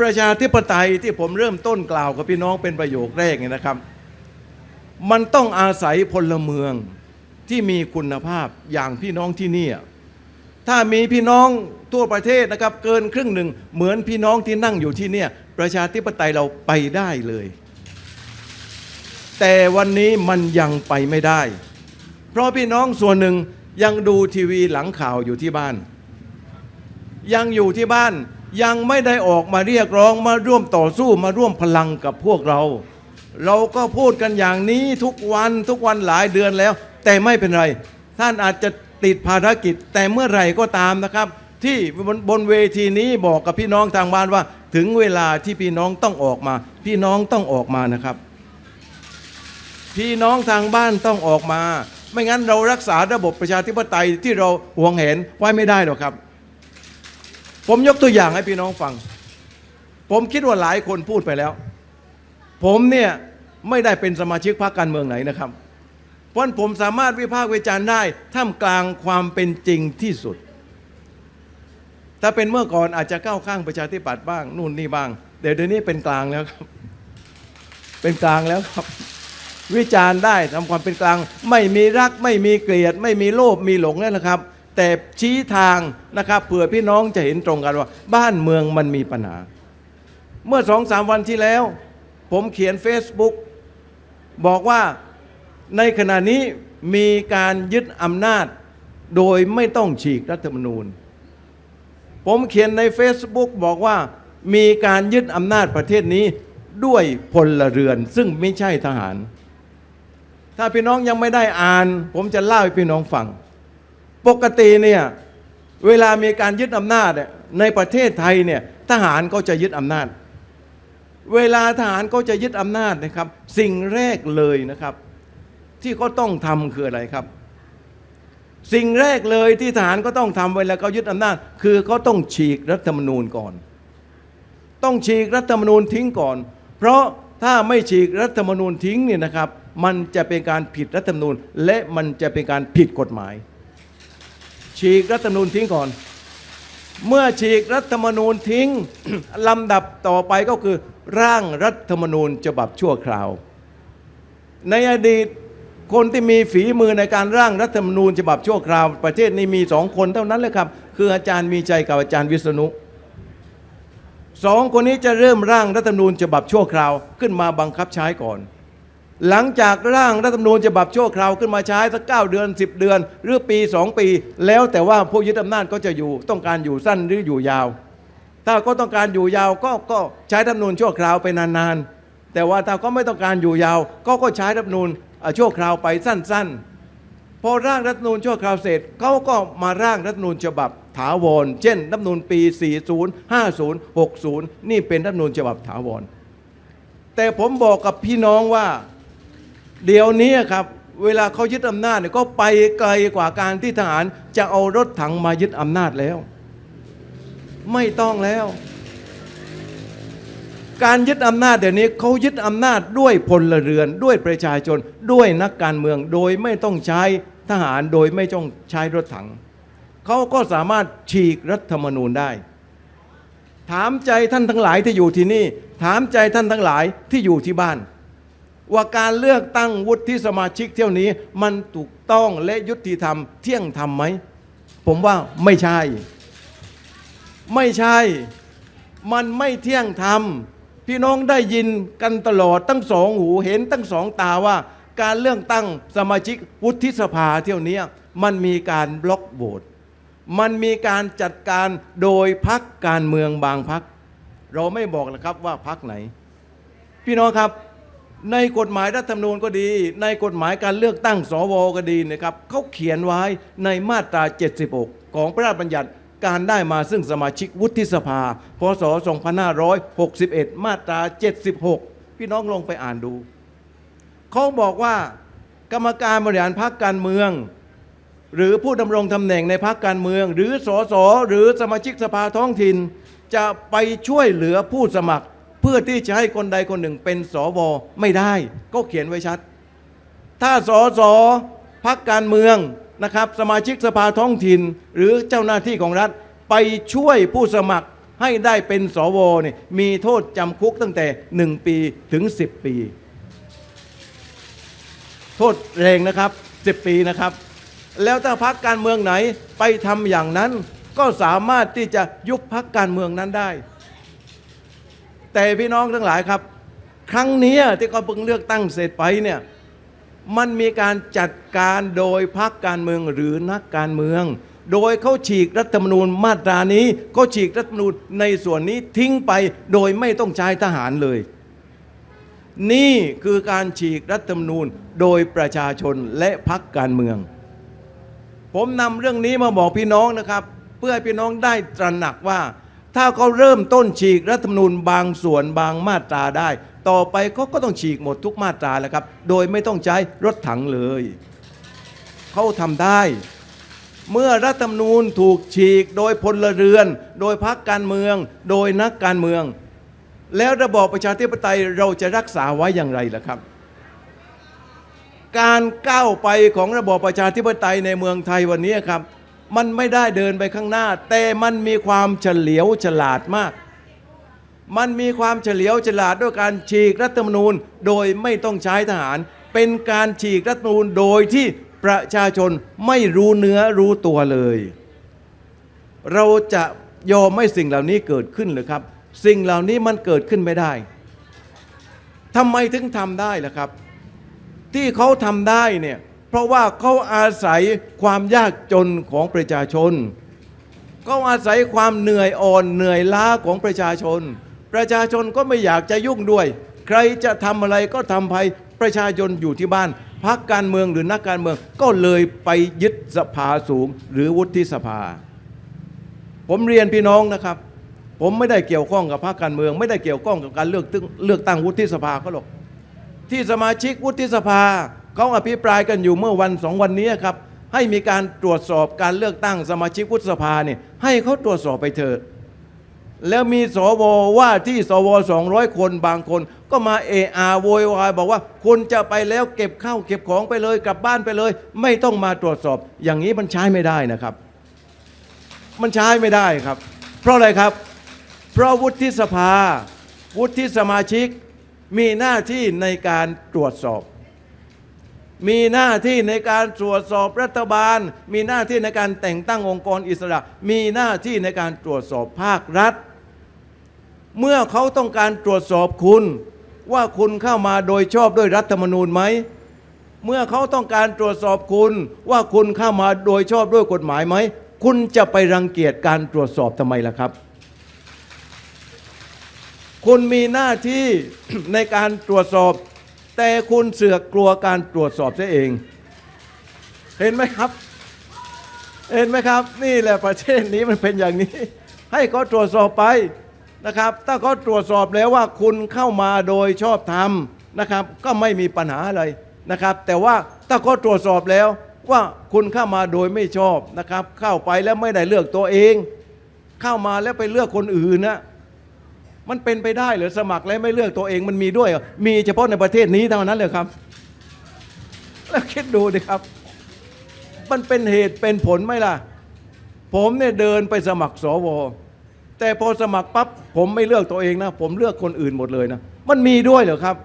ประชาธิปไตยที่ผมเริ่มต้นกล่าวกับพี่น้องเป็นประโยคแรกเนี่ยนะครับ มันต้องอาศัยพลเมืองที่มีคุณภาพอย่างพี่น้องที่นี่ ถ้ามีพี่น้องทั่วประเทศนะครับ เกินครึ่งหนึ่งเหมือนพี่น้องที่นั่งอยู่ที่เนี่ยประชาธิปไตยเราไปได้เลย แต่วันนี้มันยังไปไม่ได้ เพราะพี่น้องส่วนหนึ่งยังดูทีวีหลังข่าวอยู่ที่บ้าน ยังอยู่ที่บ้าน ยังไม่ได้ออกมาเรียกร้องมาร่วมต่อสู้มาร่วมพลังกับพวกเรา เราก็พูดกันอย่างนี้ทุกวันทุกวันหลายเดือนแล้ว แต่ไม่เป็นไร ท่านอาจจะติดภารกิจ แต่เมื่อไหร่ก็ตามนะครับ ที่บนบนเวทีนี้บอกกับพี่น้องทางบ้านว่า ถึงเวลาที่พี่น้องต้องออกมา พี่น้องต้องออกมานะครับ พี่น้องทางบ้านต้องออกมา ไม่งั้นเรารักษาระบบประชาธิปไตยที่เราหวงเห็นไว้ไม่ได้หรอกครับ ผมยกตัวอย่างให้พี่น้องฟัง ผมคิดว่าหลายคนพูดไปแล้ว ผมเนี่ยไม่ได้เป็นสมาชิกพรรคการเมืองไหนนะครับ เพราะฉะนั้นผมสามารถวิพากษ์วิจารณ์ได้ท่ามกลางความเป็นจริงที่สุด ถ้าเป็นเมื่อก่อนอาจจะก้าวข้างประชาธิปัตย์บ้างนู่นนี่บ้างเดี๋ยวเดี๋ยวนี้เป็นกลางแล้วครับ เป็นกลางแล้วครับ วิจารณ์ได้ทำความเป็นกลาง ไม่มีรักไม่มีเกลียด ไม่มีโลภมีหลงนั่นแหละครับ แต่ชี้ทางนะครับเผื่อพี่น้องจะเห็นตรงกันว่า บ้านเมืองมันมีปัญหา เมื่อสองสามวันที่แล้ว ผมเขียน Facebook บอกว่าในขณะนี้มีการยึดอำนาจโดยไม่ต้องฉีกรัฐธรรมนูญ ผมเขียนใน Facebook บอกว่ามีการยึดอำนาจประเทศนี้ด้วยพลเรือนซึ่งไม่ใช่ทหาร ถ้าพี่น้องยังไม่ได้อ่าน ผมจะเล่าให้พี่น้องฟัง ปกติเนี่ยเวลามีการยึดอำนาจในประเทศไทยเนี่ยทหารก็จะยึดอำนาจ เวลาทหารก็จะยึดอำนาจนะครับ สิ่งแรกเลยนะครับ ที่เขาต้องทำคืออะไรครับ สิ่งแรกเลยที่ทหารก็ต้องทำเวลาเขายึดอำนาจ คือเขาต้องฉีกรัฐธรรมนูญก่อน ต้องฉีกรัฐธรรมนูญทิ้งก่อน เพราะถ้าไม่ฉีกรัฐธรรมนูญทิ้งเนี่ยนะครับ มันจะเป็นการผิดรัฐธรรมนูญและมันจะเป็นการผิดกฎหมาย ฉีกรัฐธรรมนูญทิ้งก่อน เมื่อฉีกรัฐธรรมนูญทิ้ง ลำดับต่อไปก็คือ ร่างรัฐธรรมนูญฉบับชั่วคราว ในอดีตคนที่มีฝีมือในการร่างรัฐธรรมนูญฉบับชั่วคราว ประเทศนี้มีสองคนเท่านั้นเลยครับ คืออาจารย์มีใจกับอาจารย์วิษณุสองคนนี้จะเริ่มร่างรัฐธรรมนูญฉบับชั่วคราวขึ้นมาบังคับใช้ก่อน หลังจากร่างรัฐธรรมนูญฉบับชั่วคราวขึ้นมาใช้สักเก้าเดือน 10 เดือน หรือปี 2 ปี แล้วแต่ว่าผู้ยึดอำนาจก็จะอยู่ต้องการอยู่สั้นหรืออยู่ยาว ถ้าก็ต้องการอยู่ยาวก็ก็ใช้รัฐธรรมนูญชั่วคราวไปนานๆ แต่ว่าถ้าก็ไม่ต้องการอยู่ยาว ก็ก็ใช้รัฐธรรมนูญชั่วคราวไปสั้น ๆ พอร่างรัฐธรรมนูญชั่วคราวเสร็จเขาก็มาร่างรัฐธรรมนูญฉบับถาวร เช่น รัฐธรรมนูญปี 40 50 60 นี่เป็นรัฐธรรมนูญฉบับถาวร แต่ผมบอกกับพี่น้องว่า เดี๋ยวนี้ครับ เวลาเขายึดอำนาจเนี่ยก็ไปไกลกว่าการที่ทหารจะเอารถถังมายึดอำนาจแล้ว ไม่ต้องแล้ว การยึดอำนาจเดี๋ยวนี้เขายึดอำนาจด้วยพลเรือนด้วยประชาชนด้วยนักการเมืองโดยไม่ต้องใช้ทหารโดยไม่ต้องใช้รถถัง เขาก็สามารถฉีกรัฐธรรมนูญได้ ถามใจท่านทั้งหลายที่อยู่ที่นี่ ถามใจท่านทั้งหลายที่อยู่ที่บ้าน ว่าการเลือกตั้งวุฒิสมาชิกเที่ยวนี้มันถูกต้องและยุติธรรมเที่ยงธรรมไหม ผมว่าไม่ใช่ ไม่ใช่ มันไม่เที่ยงธรรม พี่น้องได้ยินกันตลอดตั้งสองหูเห็นตั้งสองตาว่า การเลือกตั้งสมาชิกวุฒิสภาเที่ยวนี้มันมีการบล็อกโหวตมันมีการจัดการโดยพักการเมืองบางพัก เราไม่บอกนะครับว่าพักไหน พี่น้องครับ ในกฎหมายรัฐธรรมนูญก็ดี ในกฎหมายการเลือกตั้งสวก็ดีนะครับเขาเขียนไว้ในมาตรา 76 ของพระราชบัญญัติการได้มาซึ่งสมาชิกวุฒิสภา พศ 2561 มาตรา 76 พี่น้องลงไปอ่านดู เขาบอกว่ากรรมการบริหารพรรคการเมือง หรือผู้ดำรงตำแหน่งในพรรคการเมือง หรือสสหรือสมาชิกสภาท้องถิ่น จะไปช่วยเหลือผู้สมัคร เพื่อที่จะให้คนใดคนหนึ่งเป็นสวไม่ได้ ก็เขียนไว้ชัด ถ้าสสพักการเมืองนะครับ สมาชิกสภาท้องถิ่น หรือเจ้าหน้าที่ของรัฐไปช่วยผู้สมัครให้ได้เป็นสวเนี่ยมีโทษจำคุกตั้งแต่ 1 ปีถึง 10 ปี โทษแรงนะครับ 10 ปีนะครับ แล้วถ้าพักการเมืองไหนไปทำอย่างนั้น ก็สามารถที่จะยุบพักการเมืองนั้นได้ แต่พี่น้องทั้งหลายครับ ครั้งนี้ที่เขาเพิ่งเลือกตั้งเสร็จไปเนี่ยมันมีการจัดการโดยพักการเมืองหรือนักการเมือง โดยเขาฉีกรัฐธรรมนูญมาตรานี้เขาฉีกรัฐธรรมนูญในส่วนนี้ทิ้งไปโดยไม่ต้องใช้ทหารเลย นี่คือการฉีกรัฐธรรมนูญโดยประชาชนและพักการเมือง ผมนำเรื่องนี้มาบอกพี่น้องนะครับ เพื่อให้พี่น้องได้ตระหนักว่า ถ้าเขาเริ่มต้นฉีกรัฐธรรมนูญบางส่วนบางมาตราได้ ต่อไปเขาก็ต้องฉีกหมดทุกมาตราแล้วครับ โดยไม่ต้องใช้รถถังเลย เขาทำได้ เมื่อรัฐธรรมนูญถูกฉีกโดยพลเรือน โดยพรรคการเมือง โดยนักการเมือง แล้วระบอบประชาธิปไตยเราจะรักษาไว้อย่างไรล่ะครับ การก้าวไปของระบอบประชาธิปไตยในเมืองไทยวันนี้ครับ มันไม่ได้เดินไปข้างหน้า แต่มันมีความเฉลียวฉลาดมาก มันมีความเฉลียวฉลาดด้วยการฉีกรัฐธรรมนูญโดยไม่ต้องใช้ทหาร เป็นการฉีกรัฐธรรมนูญโดยที่ประชาชนไม่รู้เนื้อรู้ตัวเลย เราจะยอมให้สิ่งเหล่านี้เกิดขึ้นหรือครับ สิ่งเหล่านี้มันเกิดขึ้นไม่ได้ทำไมถึงทำได้ล่ะครับ ที่เขาทำได้เนี่ย เพราะว่าเขาอาศัยความยากจนของประชาชนเขาอาศัยความเหนื่อยอ่อนเหนื่อยล้าของประชาชน ประชาชนก็ไม่อยากจะยุ่งด้วย ใครจะทำอะไรก็ทำไปประชาชนอยู่ที่บ้านพักการเมืองหรือนักการเมืองก็เลยไปยึดสภาสูงหรือวุฒิสภา ผมเรียนพี่น้องนะครับ ผมไม่ได้เกี่ยวข้องกับพรรคการเมือง ไม่ได้เกี่ยวข้องกับการเลือกตั้งเลือกตั้งวุฒิสภาเขาหรอกที่สมาชิกวุฒิสภา เขาอภิปรายกันอยู่เมื่อวันสองวันนี้ครับ ให้มีการตรวจสอบการเลือกตั้งสมาชิกวุฒิสภาเนี่ยให้เขาตรวจสอบไปเถอะแล้วมีสวว่าที่สว200คนบางคน ก็มาเออาโวยวายบอกว่าคุณจะไปแล้วเก็บข้าวเก็บของไปเลยกลับบ้านไปเลย ไม่ต้องมาตรวจสอบ อย่างนี้มันใช้ไม่ได้นะครับ มันใช้ไม่ได้ครับ เพราะอะไรครับ เพราะวุฒิสภา วุฒิสมาชิกมีหน้าที่ในการตรวจสอบ มีหน้าที่ในการตรวจสอบรัฐบาล มีหน้าที่ในการแต่งตั้งองค์กรอิสระ มีหน้าที่ในการตรวจสอบภาครัฐ เมื่อเขาต้องการตรวจสอบคุณ ว่าคุณเข้ามาโดยชอบด้วยรัฐธรรมนูญไหม เมื่อเขาต้องการตรวจสอบคุณว่าคุณเข้ามาโดยชอบด้วยกฎหมายไหม คุณจะไปรังเกียจการตรวจสอบทำไมล่ะครับคุณมีหน้าที่ในการตรวจสอบ แต่คุณเสือกกลัวการตรวจสอบซะเอง เห็นไหมครับ เห็นไหมครับ นี่แหละประเทศนี้มันเป็นอย่างนี้ ให้เขาตรวจสอบไปนะครับ ถ้าเขาตรวจสอบแล้วว่าคุณเข้ามาโดยชอบธรรมนะครับ ก็ไม่มีปัญหาอะไรนะครับ แต่ว่าถ้าเขาตรวจสอบแล้วว่าคุณเข้ามาโดยไม่ชอบนะครับ เข้าไปแล้วไม่ได้เลือกตัวเอง เข้ามาแล้วไปเลือกคนอื่นนะ มันเป็นไปได้หรือสมัครแล้วไม่เลือกตัวเองมันมีด้วย มีเฉพาะในประเทศนี้เท่านั้นเลยครับ แล้วคิดดูดิครับ มันเป็นเหตุเป็นผลไหมล่ะ ผมเนี่ยเดินไปสมัครสวแต่พอสมัครปั๊บผมไม่เลือกตัวเองนะ ผมเลือกคนอื่นหมดเลยนะ มันมีด้วยเหรอครับ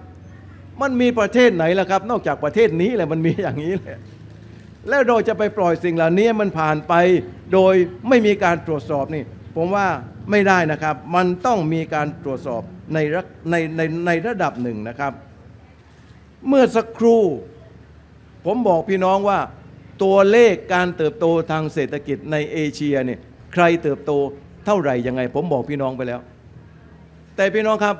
มันมีประเทศไหนล่ะครับ นอกจากประเทศนี้แหละมันมีอย่างนี้แหละแล้วเราจะไปปล่อยสิ่งเหล่านี้มันผ่านไป โดยไม่มีการตรวจสอบนี่ ผมว่าไม่ได้นะครับ มันต้องมีการตรวจสอบในระในในในระดับหนึ่งนะครับ เมื่อสักครู่ ผมบอกพี่น้องว่า ตัวเลขการเติบโตทางเศรษฐกิจในเอเชียเนี่ยใครเติบโตเท่าไหร่ยังไง ผมบอกพี่น้องไปแล้ว แต่พี่น้องครับ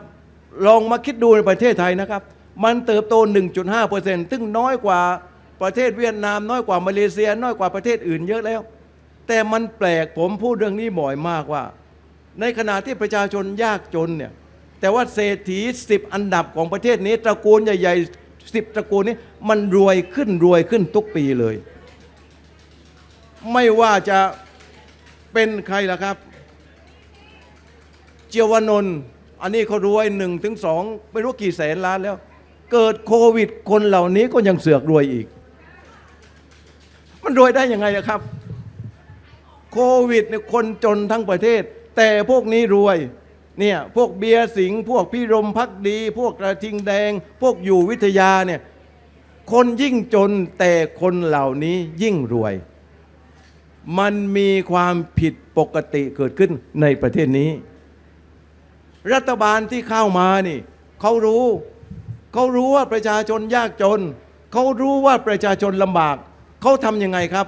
ลองมาคิดดูในประเทศไทยนะครับ มันเติบโต 1.5%ซึ่งน้อยกว่าประเทศเวียดนาม น้อยกว่ามาเลเซีย น้อยกว่าประเทศอื่นเยอะแล้ว แต่มันแปลกผมพูดเรื่องนี้บ่อยมากว่า ในขณะที่ประชาชนยากจนเนี่ยแต่ว่าเศรษฐีสิบอันดับของประเทศนี้ตระกูลใหญ่ๆสิบตระกูลนี้มันรวยขึ้นรวยขึ้นทุกปีเลย ไม่ว่าจะเป็นใครล่ะครับ เจียวนนท์อันนี้เขารวยหนึ่งถึงสองไม่รู้กี่แสนล้านแล้ว เกิดโควิดคนเหล่านี้ก็ยังเสือกรวยอีก มันรวยได้ยังไงอะครับ โควิดเนี่ยคนจนทั้งประเทศ แต่พวกนี้รวยเนี่ยพวกเบียร์สิงพวกพิรมพักดี พวกกระทิงแดง พวกอยู่วิทยาเนี่ยคนยิ่งจนแต่คนเหล่านี้ยิ่งรวย มันมีความผิดปกติเกิดขึ้นในประเทศนี้ รัฐบาลที่เข้ามานี่เขารู้เขารู้ว่าประชาชนยากจน เขารู้ว่าประชาชนลำบาก เขาทำยังไงครับ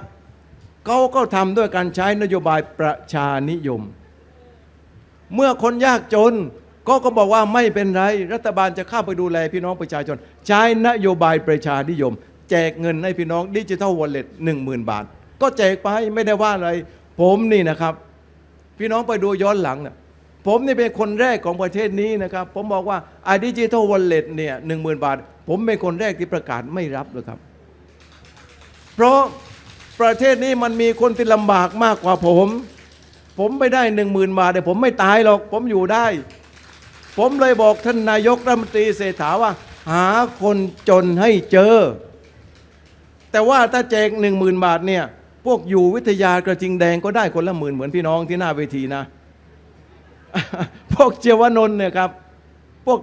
เขาก็ทำด้วยการใช้นโยบายประชานิยม เมื่อคนยากจนก็ก็บอกว่าไม่เป็นไร รัฐบาลจะเข้าไปดูแลพี่น้องประชาชน ใช้นโยบายประชานิยม แจกเงินให้พี่น้องดิจิทัลวอลเล็ตหนึ่งหมื่นบาท ก็แจกไปไม่ได้ว่าอะไร ผมนี่นะครับ พี่น้องไปดูย้อนหลังนะผมนี่เป็นคนแรกของประเทศนี้นะครับ ผมบอกว่าไอ้ดิจิทัลวอลเล็ตเนี่ยหนึ่งหมื่นบาท ผมเป็นคนแรกที่ประกาศไม่รับเลยครับ เพราะ ประเทศนี้มันมีคนที่ลำบากมากกว่าผม ผมไม่ได้หนึ่งหมื่นบาทแต่ผมไม่ตายหรอกผมอยู่ได้ ผมเลยบอกท่านนายกรัฐมนตรีเศรษฐาว่า หาคนจนให้เจอ แต่ว่าถ้าแจกหนึ่งหมื่นบาทเนี่ยพวกอยู่วิทยากระทิงแดงก็ได้คนละหมื่นเหมือนพี่น้องที่หน้าเวทีนะ พวกเจยวนนท์เนี่ยครับพวก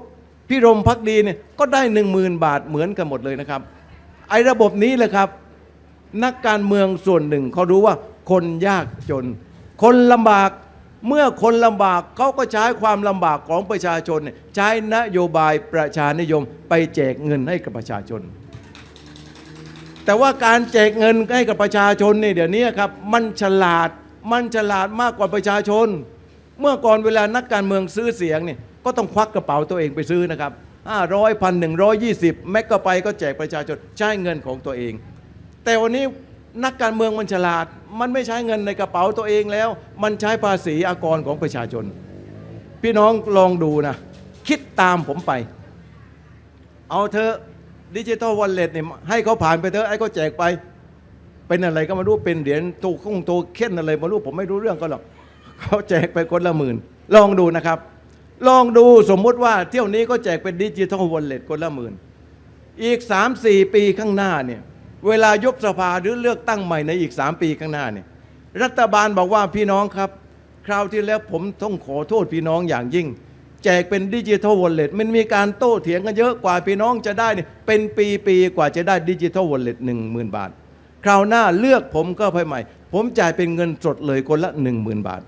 พี่รมพักดีเนี่ยก็ได้หนึ่งหมื่นบาทเหมือนกันหมดเลยนะครับ ไอ้ระบบนี้แหละครับ นักการเมืองส่วนหนึ่งเขารู้ว่าคนยากจน คนลำบากเมื่อคนลำบากเขาก็ใช้ความลำบากของประชาชน ใช้นโยบายประชานิยมไปแจกเงินให้กับประชาชน แต่ว่าการแจกเงินให้กับประชาชนเนี่ยเดี๋ยวนี้ครับมันฉลาดมันฉลาดมากกว่าประชาชน เมื่อก่อนเวลานักการเมืองซื้อเสียงเนี่ยก็ต้องควักกระเป๋าตัวเองไปซื้อนะครับห้าร้อยพันหนึ่งร้อยยี่สิบแม็กก็ไปก็แจกประชาชนใช้เงินของตัวเอง แต่วันนี้นักการเมืองมันฉลาด มันไม่ใช้เงินในกระเป๋าตัวเองแล้ว มันใช้ภาษีอากรของประชาชน พี่น้องลองดูนะ คิดตามผมไป เอาเธอดิจิ t a ลวอลเล็ตเนี่ยให้เขาผ่านไปเถอะไอ้เขาแจกไป เป็นอะไรก็มารู้เป็นเหรียญตูคงโตเข็นอะไรมารู้ผมไม่รู้เรื่องก็หรอกเขาแจกไปคนละหมื่น ลองดูนะครับ ลองดูสมมุติว่าเที่ยวนี้ก็แจกเป็นดิจิ t a ลวอลเล็ตคนละหมื่น อีก 3-4 ปีข้างหน้าเนี่ย เวลายุบสภาหรือเลือกตั้งใหม่ในอีก3ปีข้างหน้าเนี่ยรัฐบาลบอกว่าพี่น้องครับ คราวที่แล้วผมต้องขอโทษพี่น้องอย่างยิ่ง แจกเป็นดิจิทัลวอลเล็ตมันมีการโต้เถียงกันเยอะกว่าพี่น้องจะได้เนี่ยเป็นปีๆกว่าจะได้ดิจิทัลวอลเล็ตหนึ่งหมื่นบาท คราวหน้าเลือกผมก็ไปใหม่ ผมจ่ายเป็นเงินสดเลยคนละหนึ่งหมื่นบาท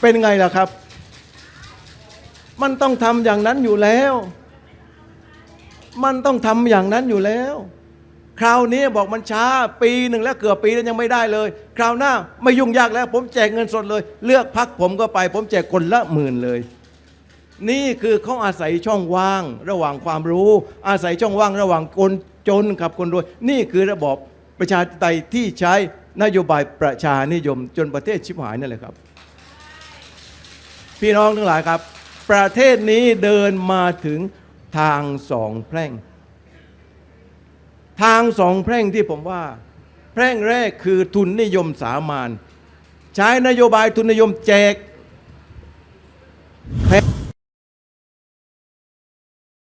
เป็นไงล่ะครับ มันต้องทำอย่างนั้นอยู่แล้ว มันต้องทำอย่างนั้นอยู่แล้ว คราวนี้บอกมันช้าปีหนึ่งแล้วเกือบปีแล้วยังไม่ได้เลย คราวหน้าไม่ยุ่งยากแล้ว ผมแจกเงินสดเลย เลือกพักผมก็ไป ผมแจกคนละหมื่นเลย นี่คือเขาอาศัยช่องว่างระหว่างความรู้ อาศัยช่องว่างระหว่างคนจนกับคนรวย นี่คือระบบประชาธิปไตยที่ใช้นโยบายประชานิยม จนประเทศชิบหายนั่นแหละครับ พี่น้องทั้งหลายครับ ประเทศนี้เดินมาถึง ทางสองแพร่ง ทางสองแพร่งที่ผมว่า แพร่งแรกคือทุนนิยมสามานใช้นโยบายทุนนิยมแจกแพ